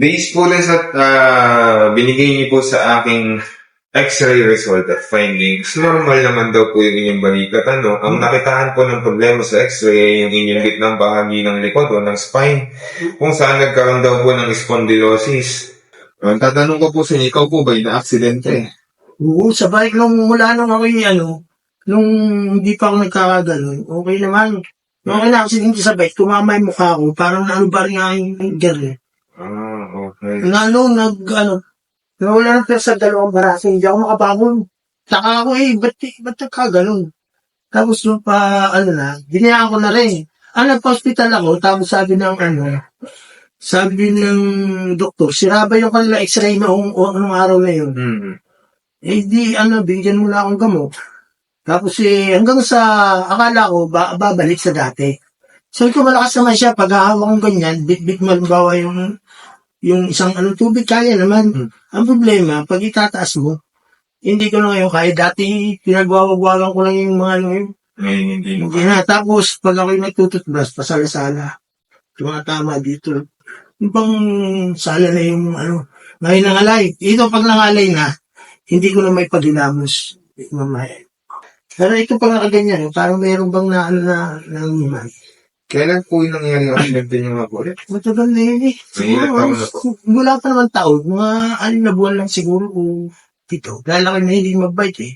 Based po lang sa ah, binigay niyo po sa aking x-ray result at findings, normal naman daw po yung inyong balikat. Ano? Ang nakitaan po ng problema sa x-ray, yung inyong gitnang bahagi ng likod o ng spine, kung saan nagkaroon daw po ng spondylosis. Ang tatanong ko po sa inyo, ikaw po ba yung na-aksidente? Oo, sa bike nung mula nung ako yung ano, nung hindi pa ako nagkakaganon, okay naman. Nung ako na-accident sa bike, tumama yung mukha ko, parang ano ba rin ang girl. Na ano, nag, ano, nawala pera sa dalawang baraso, hindi ako makabangon. Saka ako eh, ba't, ba't nagkaganon? Tapos nung pa, ano na, ginayaan ko na rin. Ah, nagpa-hospital ako, tapos sabi ng ano, sabi ng doktor, siraba yung kanila x-ray noong, o, anong araw na yun. Hmm. Eh di ano, bigyan mo na akong gamot. Tapos eh, hanggang sa, akala ko, ba, babalik sa dati. So ko malakas naman siya, pag hahawak kong ganyan, bit-bit mo halimbawa yung, yung isang anong tubig, kaya naman. Hmm. Ang problema, pag itataas mo, hindi ko na ngayon kaya. Dati, pinagwawagwagan ko lang yung mga ano yun. Ngayon hindi mo. Hindi na. Tapos, pag ako'y nagtututbrush, pasala-sala. Tumatama dito. Yung bang sala na yung ano, ngayon nangalay. Ito pag nangalay na, hindi ko na may pagilamos. Mamaya. Pero ito pag nakaganyan, parang meron bang na ano na nangiman. Kailan po yung nangyari yung aksidente niyo po ulit? Matagal na yun eh. Siguro, taon na po? wala pa naman taon. Mga anim na buwan lang siguro o pito. Dahil ako na hindi magbike eh.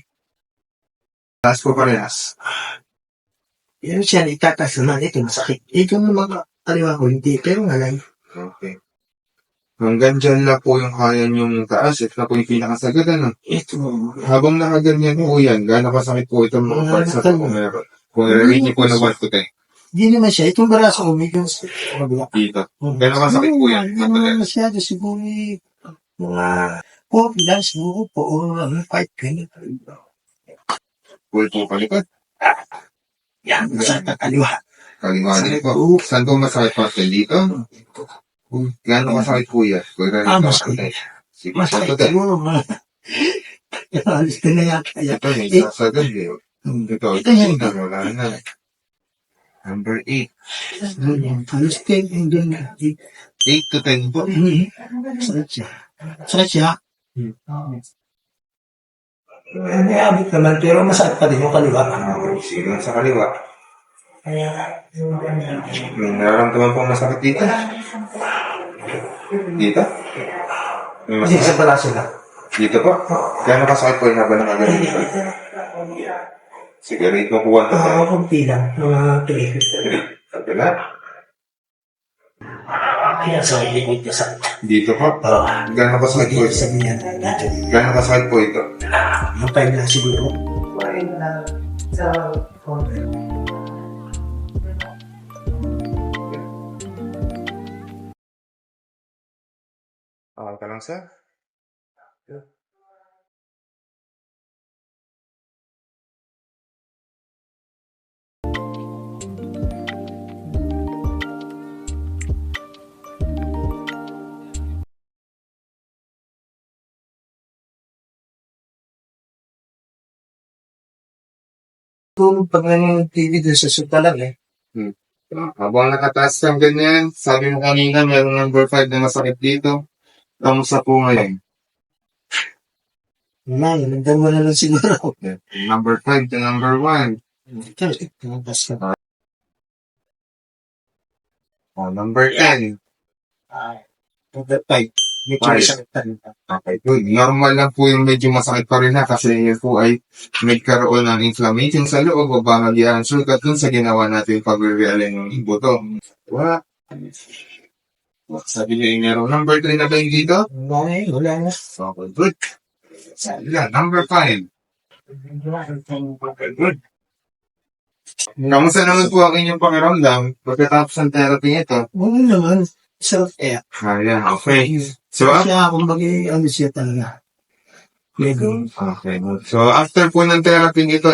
Taas po parehas. Yan siya, itatas naman. Ito masakit. Ito naman kaliwa ko, hindi. Pero ngalay. Okay. Hanggang dyan lang po yung kaya niyong taas. Ito na po yung pinakasagad, ano? Ito. Habang nakaganyan po yan, gaano kasakit po itong mga Mga parts na ito kung meron? Kung i-rate niyo po na 1 to 10. Hindi naman siya. Itong baraso ko, medyo sa kabila. Dito. Gano'ng kasakit po yan? Hindi naman masyado. Siguro eh, mga four lang siguro po. O ano, five, ganyan. Full po palikot. Yan, sa kaliwa. Kaliwa din po. Saan po masakit po? Ate, Dito? Gaano kasakit po yan? Ah, masakit. Sige, 1 to Masakit 10. siguro. ma- Alis ka na yata. yan. Ito, may Eh, sasagad eh. hmm, Ito, Ito yan. ito, wala na. Number 8. ganyan. Alis ka yung ganyan. 8 to 10 po. Mhm. Sakit siya. Sakit siya. Hindi abot naman, pero masakit pa din yung kaliwa. Sige, sa kaliwa. Kaya. May nararamdaman po masakit dito? Dito? May Hindi, masakit? sa balaso lang. Dito po? Gano'ng kasakit po yung habang nakagaling dito? Sige, rate mo po 1 to 10. Oo, kunti lang. Mga 3. Kabila. Kaya sa likod niya sa... Dito po. Oo. Gano'ng kasakit po Dito ito? sa ganyan. Dito. Gano'ng kasakit po ito? Yung five lang siguro. Okay ka lang, sir? Kung pag nanonood TV doon sa suta lang eh. Hmm. Habang nakataas kang ganyan, sabi mo kanina meron number 5 na masakit dito. Kamusta po ngayon? Wala, nagdan mo na lang siguro. Number 5 to number 1. Kasi, eh, tumagas ka. Oh, number 10. Ah, number 5. May choice ang. Okay. Normal lang po yung medyo masakit pa rin na kasi yun po ay nagkaroon ng inflammation sa loob o bahagyan. So, katun sa ginawa natin pag-realign ng buto. Wala. Sabi niyo yung meron. Number 3 na ba yung dito? Wala eh, wala na. Okay, good. Wala, number 5. Good. Kamusta naman po ang inyong pakiramdam pagkatapos ng therapy nito? Oo naman. Ah, yeah, okay. So, Kasi ako bagay, ano siya talaga. Medyo. okay. So, after po ng therapy ito,